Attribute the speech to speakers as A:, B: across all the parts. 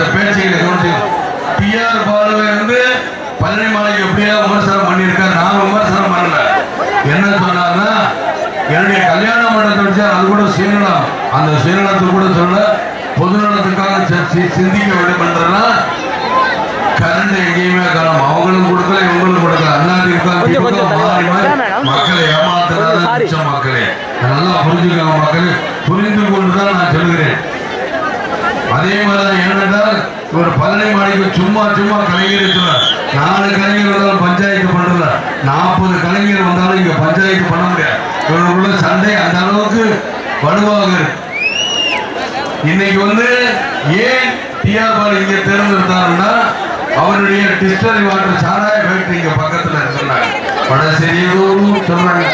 A: அந்த பேச்சுகளை கவனிச்சு டிஆர் பாலுவை வந்து பழனி மாலைக்கு எப்படியா விமர்சனம் பண்ணியிருக்காரு? நான் விமர்சனம் பண்ணல. என்ன சொன்னார்னா என்னுடைய கல்யாண மண்டபத்தை வச்சு அது கூட சுயநலம். அந்த சுயநலத்தை கூட சொல்ல பொதுநலத்துக்காக சிந்திக்க வேண்டும் என்றனா கரண்ட் எங்கேயுமே காணும். அவங்களும் கொடுக்கல இவங்களும் கொடுக்கல. அண்ணா. மாறி மாறி. மக்களை. மிச்ச மக்களே. நல்லா புரிஞ்சுக்கோங்க மக்களே. புரிந்து கொண்டு தான் நான் சொல்கிறேன் அதே மாதிரிதான் ஏனென்றால் ஒரு பழனி மாடிக்கு சும்மா சும்மா கலைஞர் இருக்கிறார். நாலு கலைஞர் வந்தாலும் பஞ்சாயத்து பண்றல நாற்பது கலைஞர் வந்தாலும் இங்க பஞ்சாயத்து பண்ண முடியாது. இவர்களுக்குள்ள சண்டை அந்த அளவுக்கு வலுவாக இருக்கு. இன்னைக்கு வந்து ஏன் டிஆர் பால் இங்க தேர்ந்தெடுத்தாருன்னா அவருடைய டிஸ்டரி வாட்டர் சாராய ஃபேக்டரி இங்க பக்கத்துல இருக்குன்னாங்க. வடசெரியதோறும் சொல்றாங்க.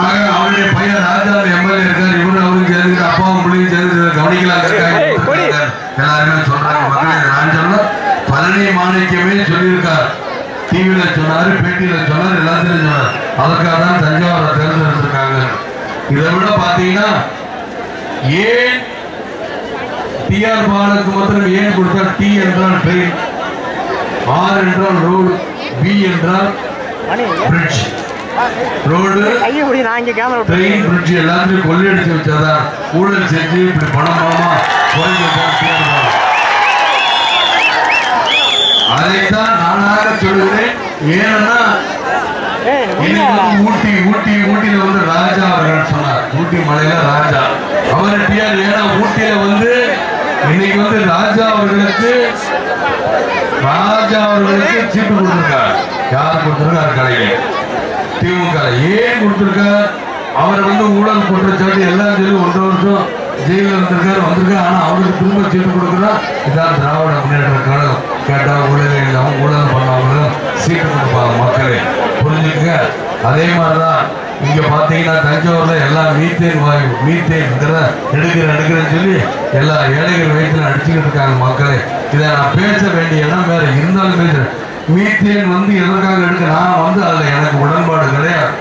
A: ஆக அவருடைய பையன் ராஜா எம்எல்ஏ இருக்காரு இவரு அவரும் சேர்ந்து அப்பாவும் பிள்ளையும் சேர்ந்து கவனிக்கலாம் இருக்காங்க
B: ஏய், கொடி.
A: எல்லாருமே சொல்றாங்க மக்களே நான் சொல்ல பழனி மாணிக்கமே சொல்லியிருக்கார். டிவியில சொன்னாரு பேட்டியில சொன்னார் எல்லாத்திலும் சொன்னார். அதற்காக தான் தஞ்சாவூரை தேர்ந்தெடுத்திருக்காங்க. இதை விட பாத்தீங்கன்னா ஏன் டிஆர் பாலுக்கு மாத்திரம் ஏன் கொடுத்தார்? டி என்றால் ட்ரெயின் ஆர் என்றால் ரோடு பி என்றால் பிரிட்ஜ் ரோடு ட்ரெயின் பிரிட்ஜ் எல்லாத்தையும் கொள்ளையடிச்சு வச்சாதான் ஊழல் செஞ்சு இப்படி பணம் பணமா நானாக சொல்கிறேன் ஏன்னா ஊட்டி ஊட்டி ஊட்டியில வந்து ராஜா அவர்கள் சொன்னார். ஊட்டி மலையில ராஜா. அவர் டிஆர் ஏன்னா ஊட்டியில வந்து இன்னைக்கு வந்து ராஜா அவர்களுக்கு ராஜா அவர்களுக்கு சீட்டு கொடுத்திருக்கார். யார் கொடுத்திருக்கார் கலைஞர் திமுக. ஏன் கொடுத்திருக்கார்? அவர் வந்து ஊழல் குற்றச்சாட்டு எல்லாம் சொல்லி ஒன்றரை வருஷம் ஜெயிலில் இருந்திருக்காரு வந்திருக்காரு. ஆனா அவருக்கு திரும்ப சீட்டு கொடுக்குறா இதான் திராவிட முன்னேற்ற கழகம். கேட்டா ஊழல் இல்லாமல் ஊழல் பண்ணாமலும் சீக்கிரம் கொடுப்பாங்க மக்களே. புரிஞ்சுக்க அதே மாதிரிதான் இங்க பாத்தீங்கன்னா தஞ்சாவூர்ல எல்லாம் மீத்தேன் வாயு மீத்தேன் எடுக்கிறேன் எடுக்கிறேன்னு சொல்லி எல்லா ஏழைகள் வயிற்றுல அடிச்சுக்கிட்டு இருக்காங்க மக்களே. இதை நான் பேச வேண்டிய இடம் வேற இருந்தாலும் பேசுறேன். மீத்தேன் வந்து எதற்காக எடுக்க நான் வந்து அதுல எனக்கு உடன்பாடு கிடையாது.